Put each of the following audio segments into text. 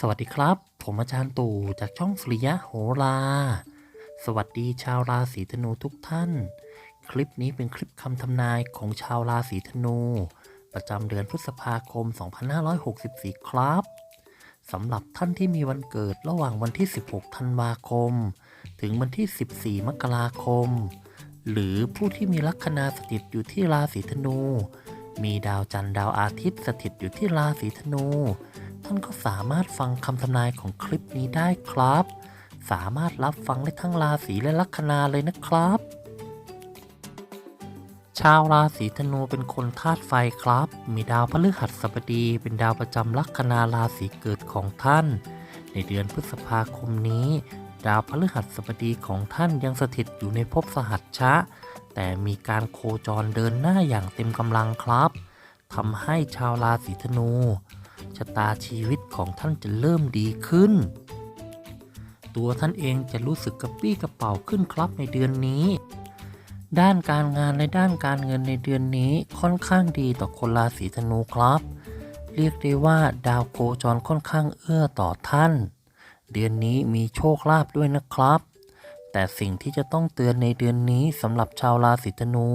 สวัสดีครับ ผมอาจารย์ตู่จากช่องสุริยะโหรา สวัสดีชาวราศีธนูทุกท่าน คลิปนี้เป็นคลิปคำทำนายของชาวราศีธนู ประจำเดือนพฤษภาคม 2564 ครับสำหรับท่านที่มีวันเกิดระหว่างวันที่ 16 ธันวาคม ถึงวันที่ 14 มกราคม หรือผู้ที่มีลัคนาสถิตอยู่ที่ราศีธนู มีดาวจันทร์ดาวอาทิตย์สถิตอยู่ที่ราศีธนู ท่านก็สามารถฟังคำทำนายของคลิปนี้ได้ครับ สามารถรับฟังได้ทั้งราศีและลัคนาเลยนะครับ ชาวราศีธนูเป็นคนธาตุไฟครับ มีดาวพฤหัสบดี เป็นดาวประจำลัคนาราศีเกิดของท่าน ในเดือนพฤษภาคมนี้ ดาวพฤหัสบดีของท่านยังสถิตอยู่ในภพสหัชชะ แต่มีการโคจรเดินหน้าอย่างเต็มกำลังครับทำให้ชาวราศีธนู ชะตาชีวิตของท่านจะเริ่มดีขึ้น ตัวท่านเองจะรู้สึกกระปี้กระเป๋าขึ้นครับในเดือนนี้ ด้านการงานและด้านการเงินในเดือนนี้ค่อนข้างดีต่อคนราศีธนูครับ เรียกได้ว่าดาวโคจรค่อนข้างเอื้อต่อท่าน เดือนนี้มีโชคลาภด้วยนะครับ แต่สิ่งที่จะต้องเตือนในเดือนนี้สำหรับชาวราศีธนู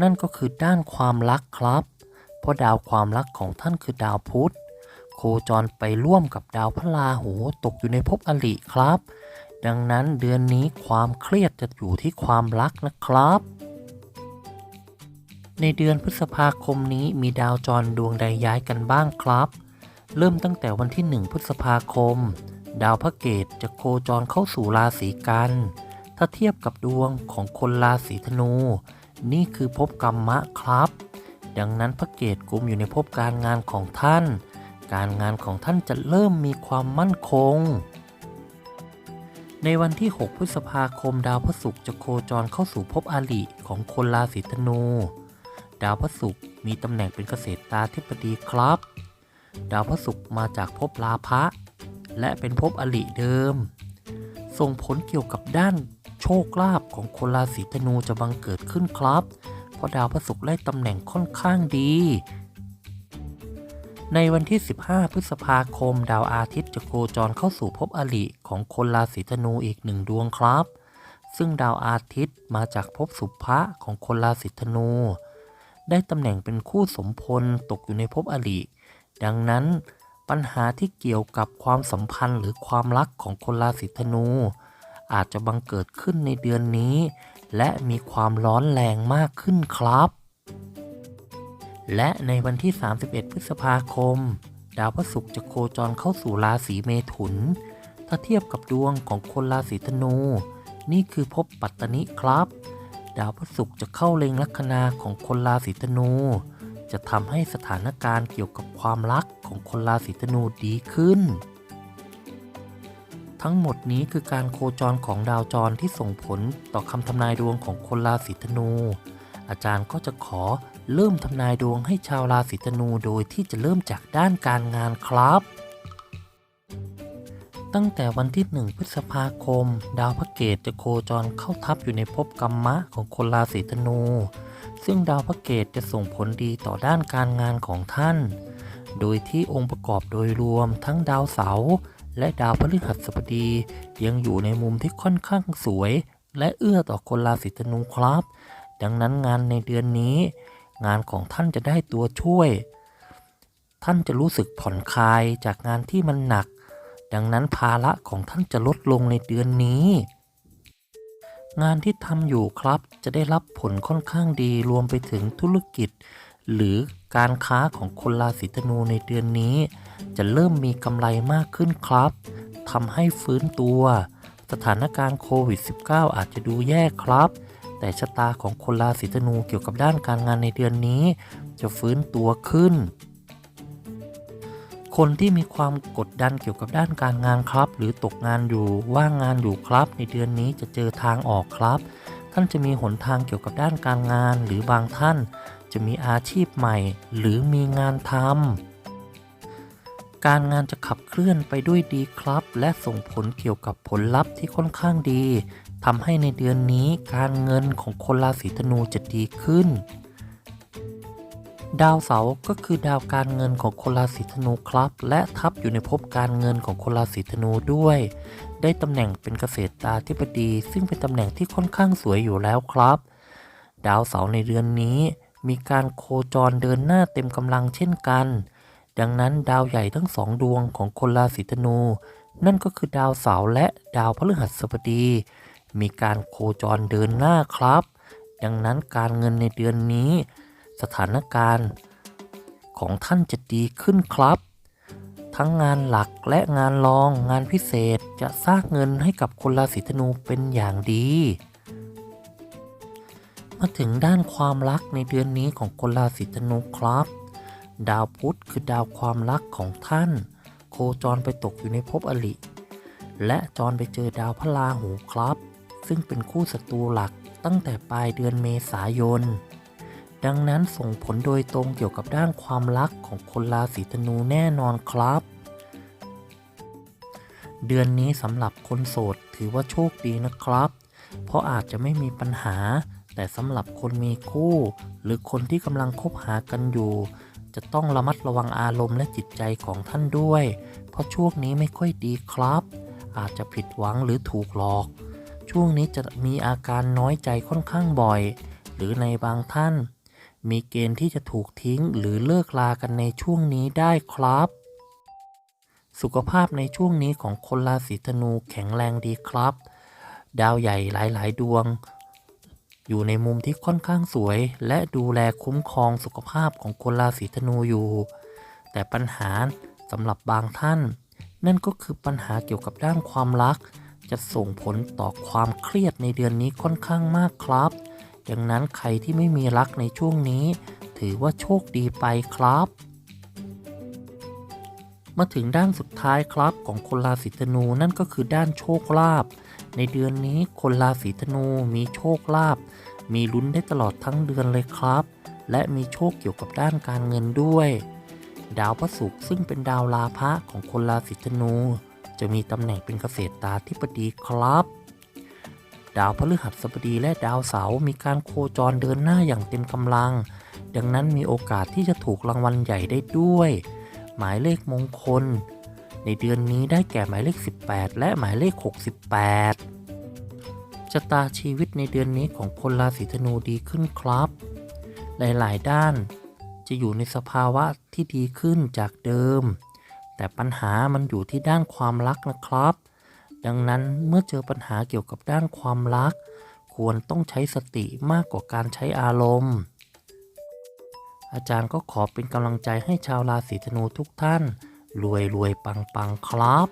นั่นก็คือด้านความรักครับ เพราะดาวความรักของท่านคือดาวพุธ โคจรไปร่วมกับดาวพระราหูตกอยู่ในภพอริครับ ดังนั้นเดือนนี้ความเครียดจะอยู่ที่ความรักนะครับ ในเดือนพฤษภาคมนี้มีดาวจรดวงใดย้ายกันบ้างครับ เริ่มตั้งแต่วันที่ 1 พฤษภาคม ดาวพระเกตจะโคจรเข้าสู่ราศีกัน ถ้าเทียบกับดวงของคนราศีธนู นี่คือภพกรรมะครับ ดังนั้นพระเกตกุมอยู่ในภพการงานของท่าน การงานของท่านจะเริ่มมีความมั่นคง ในวันที่ 6 พฤษภาคมดาวพระศุกร์จะโคจรเข้าสู่ภพอาลิของคนราศีธนู ดาวพระศุกร์มีตำแหน่งเป็นเกษตราธิบดีครับ ดาวพระศุกร์มาจากภพลาภะและเป็นภพอลิเดิม ส่งผลเกี่ยวกับด้านโชคลาภของคนราศีธนูจะบังเกิดขึ้นครับ ราะดาวพระศุกร์ได้ตำแหน่งค่อนข้างดี ในวันที่ 15 พฤษภาคม ดาวอาทิตย์จะโคจรเข้าสู่ภพอลิของคนราศีธนูอีกหนึ่งดวงครับ ซึ่งดาวอาทิตย์มาจากภพสุภะของคนราศีธนู ได้ตำแหน่งเป็นคู่สมพลตกอยู่ในภพอลิดังนั้นปัญหาที่เกี่ยวกับความสัมพันธ์หรือความรักของคนราศีธนู อาจจะบังเกิดขึ้นในเดือนนี้ และมีความร้อนแรงมากขึ้นครับ และในวันที่ 31 พฤษภาคม ดาวพฤหัสจะโคจรเข้าสู่ราศีเมถุน ถ้าเทียบกับดวงของคนราศีธนู นี่คือภพปัตตนิครับ ดาวพฤหัสจะเข้าเล็งลัคนาของคนราศีธนู จะทำให้สถานการณ์เกี่ยวกับความรักของคนราศีธนูดีขึ้น ทั้งหมดนี้คือการโคจรของดาวจรที่ส่งผลต่อคำทำนายดวงของคนราศีธนู อาจารย์ก็จะขอเริ่มทำนายดวงให้ชาวราศีธนูโดยที่จะเริ่มจากด้านการงานครับ ตั้งแต่วันที่ 1 พฤษภาคม ดาวพระเกตจะโคจรเข้าทับอยู่ในภพกรรมะของคนราศีธนู ซึ่งดาวพระเกตจะส่งผลดีต่อด้านการงานของท่าน โดยที่องค์ประกอบโดยรวมทั้งดาวเสาร์ และดาวพฤหัสบดียังอยู่ในมุมที่ค่อนข้างสวย และเอื้อต่อคนราศีธนูครับ ดังนั้นงานในเดือนนี้ งานของท่านจะได้ตัวช่วย ท่านจะรู้สึกผ่อนคลายจากงานที่มันหนัก ดังนั้นภาระของท่านจะลดลงในเดือนนี้งานที่ทำอยู่ครับจะได้รับผลค่อนข้างดีรวมไปถึงธุรกิจ หรือการค้าของคนราศีธนูในเดือนนี้ จะเริ่มมีกำไรมากขึ้นครับทำให้ฟื้นตัว สถานการณ์โควิด -19 อาจจะดูแย่ครับ แต่ชะตาของคนราศีธนูเกี่ยวกับด้านการงานในเดือนนี้ จะฟื้นตัวขึ้น คนที่มีความกดดันเกี่ยวกับด้านการงานครับ หรือตกงานอยู่ว่างงานอยู่ครับ ในเดือนนี้จะเจอทางออกครับ ท่านจะมีหนทางเกี่ยวกับด้านการงาน หรือบางท่าน จะมีอาชีพใหม่ หรือมีงานทำ การงานจะขับเคลื่อนไปด้วยดีครับ และส่งผลเกี่ยวกับผลลัพธ์ที่ค่อนข้างดีทำให้ในเดือนนี้การเงินของคนราศีธนูจะดีขึ้น ดาวเสาร์ก็คือดาวการเงินของคนราศีธนูครับ และทับอยู่ในภพการเงินของคนราศีธนูด้วย ได้ตำแหน่งเป็นเกษตราธิบดี ซึ่งเป็นตำแหน่งที่ค่อนข้างสวยอยู่แล้วครับ ดาวเสาร์ในเดือนนี้ มีการโคจรเดินหน้าเต็มกำลังเช่นกัน ดังนั้นดาวใหญ่ทั้งสองดวงของคนราศีธนู นั่นก็คือดาวเสาร์และดาวพฤหัสบดี มีการโคจรเดินหน้าครับ ดังนั้นการเงินในเดือนนี้ สถานการณ์ของท่านจะดีขึ้นครับ ทั้งงานหลักและงานรองงานพิเศษจะสร้างเงินให้กับคนราศีธนูเป็นอย่างดี มาถึงด้านความรักในเดือนนี้ของคนราศีธนูครับ ดาวพุธคือดาวความรักของท่าน โคจรไปตกอยู่ในภพอลิและจรไปเจอดาวพระราหูครับ ซึ่งเป็นคู่ศัตรูหลักตั้งแต่ปลายเดือนเมษายน ดังนั้นส่งผลโดยตรงเกี่ยวกับด้านความรักของคนราศีธนูแน่นอนครับ เดือนนี้สำหรับคนโสดถือว่าโชคดีนะครับ เพราะอาจจะไม่มีปัญหา แต่สำหรับคนมีคู่ หรือคนที่กำลังคบหากันอยู่ จะต้องระมัดระวังอารมณ์และจิตใจของท่านด้วย เพราะช่วงนี้ไม่ค่อยดีครับ อาจจะผิดหวังหรือถูกหลอก ช่วงนี้จะมีอาการน้อยใจค่อนข้างบ่อย หรือในบางท่าน มีเกณฑ์ที่จะถูกทิ้งหรือเลิกลากันในช่วงนี้ได้ครับ สุขภาพในช่วงนี้ของคนราศีธนูแข็งแรงดีครับ ดาวใหญ่หลายๆ ดวง อยู่ในมุมที่ค่อนข้างสวย และดูแลคุ้มครองสุขภาพของคนราศีธนูอยู่ แต่ปัญหาสำหรับบางท่าน นั่นก็คือปัญหาเกี่ยวกับด้านความรัก จะส่งผลต่อความเครียดในเดือนนี้ค่อนข้างมากครับ ดังนั้นใครที่ไม่มีรักในช่วงนี้ ถือว่าโชคดีไปครับ มาถึงด้านสุดท้ายครับของคนราศีธนูนั่นก็คือด้านโชคลาภในเดือนนี้คนราศีธนูมีโชคลาภมีลุ้นได้ตลอดทั้งเดือนเลยครับ และมีโชคเกี่ยวกับด้านการเงินด้วย ดาวพระศุกร์ซึ่งเป็นดาวลาภะของคนราศีธนู จะมีตำแหน่งเป็นเกษตราธิบดีครับ ดาวพฤหัสบดีและดาวเสาร์มีการโคจรเดินหน้าอย่างเต็มกำลัง ดังนั้นมีโอกาสที่จะถูกรางวัลใหญ่ได้ด้วย หมายเลขมงคล ในเดือนนี้ได้แก่หมายเลข 18 และหมายเลข 68ชะตาชีวิตในเดือนนี้ของคนราศีธนูดีขึ้นครับ หลายๆ ด้านจะอยู่ในสภาวะที่ดีขึ้นจากเดิม แต่ปัญหามันอยู่ที่ด้านความรักนะครับ ดังนั้นเมื่อเจอปัญหาเกี่ยวกับด้านความรัก ควรต้องใช้สติมากกว่าการใช้อารมณ์ อาจารย์ก็ขอเป็นกำลังใจให้ชาวราศีธนูทุกท่าน รวยรวยปังปังครับ